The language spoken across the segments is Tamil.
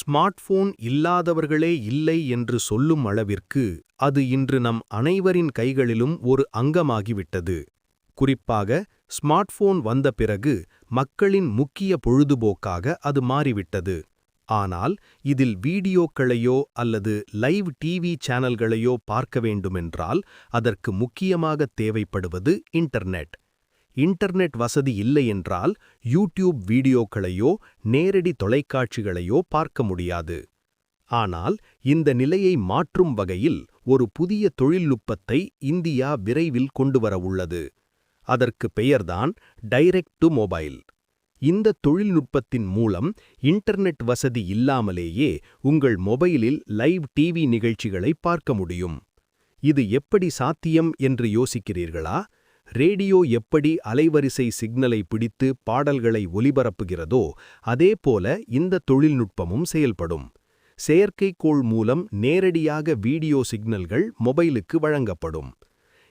ஸ்மார்ட்போன் இல்லாதவர்களே இல்லை என்று சொல்லும் அளவிற்கு அது இன்று நம் அனைவரின் கைகளிலும் ஒரு அங்கமாகிவிட்டது. குறிப்பாக ஸ்மார்ட்போன் வந்த பிறகு மக்களின் முக்கிய பொழுதுபோக்காக அது மாறிவிட்டது. ஆனால் இதில் வீடியோக்களையோ அல்லது லைவ் டிவி சேனல்களையோ பார்க்க வேண்டுமென்றால் அதற்கு முக்கியமாக தேவைப்படுவது இன்டர்நெட். இன்டர்நெட் வசதி இல்லை என்றால் யூடியூப் வீடியோக்களையோ நேரடி தொலைக்காட்சிகளையோ பார்க்க முடியாது. ஆனால் இந்த நிலையை மாற்றும் வகையில் ஒரு புதிய தொழில்நுட்பத்தை இந்தியா விரைவில் கொண்டுவர உள்ளது. அதற்கு பெயர்தான் டைரெக்ட் டு மொபைல். இந்த தொழில்நுட்பத்தின் மூலம் இன்டர்நெட் வசதி இல்லாமலேயே உங்கள் மொபைலில் லைவ் டிவி நிகழ்ச்சிகளை பார்க்க முடியும். இது எப்படி சாத்தியம் என்று யோசிக்கிறீர்களா? ரேடியோ எப்படி அலைவரிசை சிக்னலை பிடித்து பாடல்களை ஒலிபரப்புகிறதோ அதேபோல இந்த தொழில்நுட்பமும் செயல்படும். செயற்கைக்கோள் மூலம் நேரடியாக வீடியோ சிக்னல்கள் மொபைலுக்கு வழங்கப்படும்.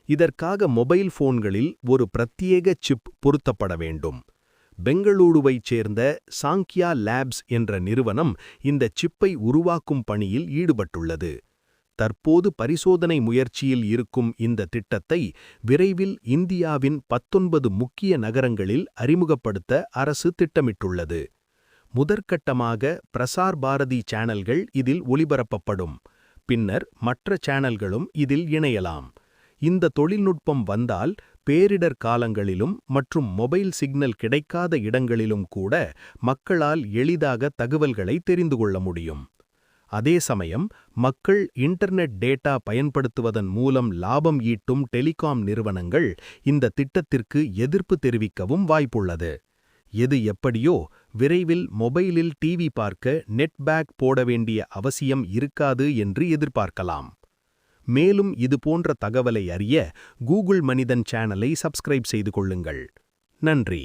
இதற்காக மொபைல் போன்களில் ஒரு பிரத்யேக சிப் பொருத்தப்பட வேண்டும். பெங்களூருவைச் சேர்ந்த சாங்கியா லேப்ஸ் என்ற நிறுவனம் இந்த சிப்பை உருவாக்கும் பணியில் ஈடுபட்டுள்ளது. தற்போது பரிசோதனை முயற்சியில் இருக்கும் இந்த திட்டத்தை விரைவில் இந்தியாவின் பத்தொன்பது முக்கிய நகரங்களில் அறிமுகப்படுத்த அரசு திட்டமிட்டுள்ளது. முதற்கட்டமாக பிரசார் பாரதி சேனல்கள் இதில் ஒளிபரப்பப்படும். பின்னர் மற்ற சேனல்களும் இதில் இணையலாம். இந்த தொழில்நுட்பம் வந்தால் பேரிடர் காலங்களிலும் மற்றும் மொபைல் சிக்னல் கிடைக்காத இடங்களிலும் கூட மக்களால் எளிதாக தகவல்களை தெரிந்து கொள்ள முடியும். அதே சமயம் மக்கள் இன்டர்நெட் டேட்டா பயன்படுத்துவதன் மூலம் லாபம் ஈட்டும் டெலிகாம் நிறுவனங்கள் இந்த திட்டத்திற்கு எதிர்ப்பு தெரிவிக்கவும் வாய்ப்புள்ளது. எது எப்படியோ விரைவில் மொபைலில் டிவி பார்க்க நெட் பேக் போட வேண்டிய அவசியம் இருக்காது என்று எதிர்பார்க்கலாம். மேலும் இதுபோன்ற தகவலை அறிய கூகுள் மனிதன் சேனலை சப்ஸ்கிரைப் செய்து கொள்ளுங்கள். நன்றி.